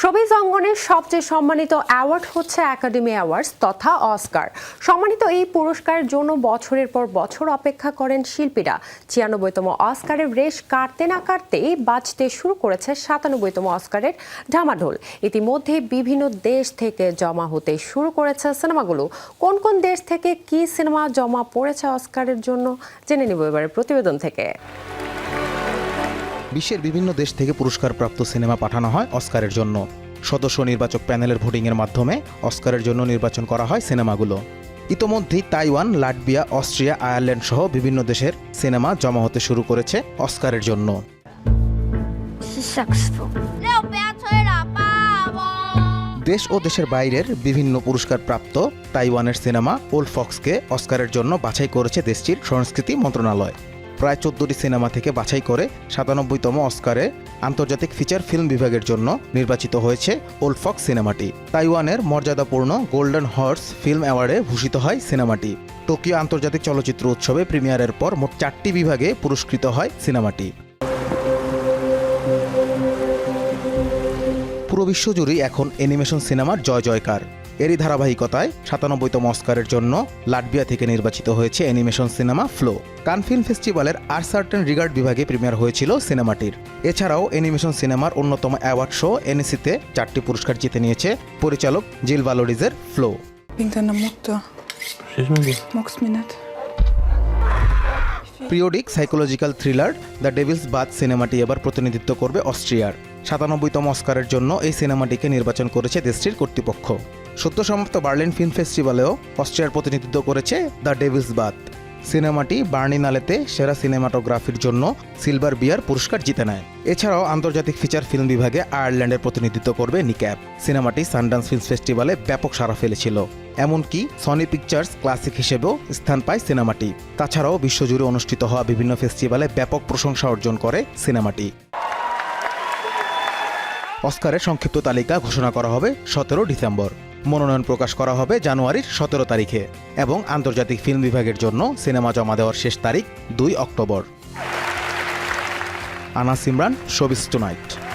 Showbiz অঙ্গনের সবচেয়ে সম্মানিত অ্যাওয়ার্ড হচ্ছে একাডেমি অ্যাওয়ার্ডস তথা অস্কার। সম্মানিত এই পুরস্কারের জন্য বছরের পর বছর অপেক্ষা করেন শিল্পীরা। ছিয়ানব্বইতম অস্কারের রেশ কাটতে না কাটতেই বাজতে শুরু করেছে সাতানব্বইতম অস্কারের ঢামাঢোল ইতিমধ্যে বিভিন্ন দেশ থেকে জমা হতে শুরু করেছে সিনেমাগুলো। কোন কোন দেশ থেকে কি সিনেমা জমা পড়েছে অস্কারের জন্য? জেনে নিব এবারের প্রতিবেদন থেকে। বিশ্বের বিভিন্ন দেশ থেকে পুরস্কারপ্রাপ্ত সিনেমা পাঠানো হয় অস্কারের জন্য। সদস্য নির্বাচক প্যানেলের ভোটিংয়ের মাধ্যমে অস্কারের জন্য নির্বাচন করা হয় সিনেমাগুলো। ইতোমধ্যেই তাইওয়ান লাটবিয়া অস্ট্রিয়া আয়ারল্যান্ড সহ বিভিন্ন দেশের সিনেমা জমা হতে শুরু করেছে অস্কারের জন্য। দেশ ও দেশের বাইরের বিভিন্ন পুরস্কার প্রাপ্ত তাইওয়ানের সিনেমা ওল্ড ফক্সকে অস্কারের জন্য বাছাই করেছে দেশটির সংস্কৃতি মন্ত্রণালয়। প্রায় চোদ্দটি সিনেমা থেকে বাছাই করে সাতানব্বইতম অস্কারে আন্তর্জাতিক ফিচার ফিল্ম বিভাগের জন্য নির্বাচিত হয়েছে ওল ফক্স সিনেমাটি। তাইওয়ানের মর্যাদাপূর্ণ গোল্ডেন হর্স ফিল্ম অ্যাওয়ার্ডে ভূষিত হয় সিনেমাটি। টোকিও আন্তর্জাতিক চলচ্চিত্র উৎসবে প্রিমিয়ারের পর মোট চারটি বিভাগে পুরস্কৃত হয় সিনেমাটি। পুরো বিশ্বজুড়েই এখন অ্যানিমেশন সিনেমার জয় জয়কার এরই ধারাবাহিকতায় সাতানব্বইতম অস্কারের জন্য লাটভিয়া থেকে নির্বাচিত হয়েছে animation cinema Flow. Cannes film ফেস্টিভ্যালের আর সার্টেন রিগার্ড বিভাগে প্রিমিয়ার হয়েছিল সিনেমাটির। এছাড়াও অ্যানিমেশন সিনেমার অন্যতম অ্যাওয়ার্ড শো এনএসিতে চারটি পুরস্কার জিতে নিয়েছে পরিচালক জিল ভালোরিজের Flow? Periodic psychological thriller the Devils বাদ সিনেমাটি এবার প্রতিনিধিত্ব করবে অস্ট্রিয়ার। সাতানব্বইতম অস্কারের জন্য এই সিনেমাটিকে নির্বাচন করেছে দেশটির কর্তৃপক্ষ। সদ্য সমাপ্ত বার্লিন ফিল্ম ফেস্টিভ্যালেও অস্ট্রিয়ার প্রতিনিধিত্ব করেছে দ্য ডেভিলস বাথ সিনেমাটি বার্নিনালেতে সেরা সিনেমাটোগ্রাফির জন্য সিলভার বিয়ার পুরস্কার জিতে নেয়। এছাড়াও আন্তর্জাতিক ফিচার ফিল্ম বিভাগে আয়ারল্যান্ডের প্রতিনিধিত্ব করবে নিক্যাপ। সিনেমাটি সানডান্স ফিল্ম ফেস্টিভ্যালে ব্যাপক সাড়া ফেলেছিল। এমনকি সনি পিকচার্স ক্লাসিক হিসেবেও স্থান পায় সিনেমাটি। তাছাড়াও বিশ্বজুড়ে অনুষ্ঠিত হওয়া বিভিন্ন ফেস্টিভ্যালে ব্যাপক প্রশংসা অর্জন করে সিনেমাটি। অস্কারের সংক্ষিপ্ত তালিকা ঘোষণা করা হবে সতেরো ডিসেম্বর। মনোনয়ন প্রকাশ করা হবে জানুয়ারির সতেরো তারিখে এবং আন্তর্জাতিক ফিল্ম বিভাগের জন্য সিনেমা জমা দেওয়ার শেষ তারিখ দুই অক্টোবর। আনা সিমরান শোবিস টুনাইট।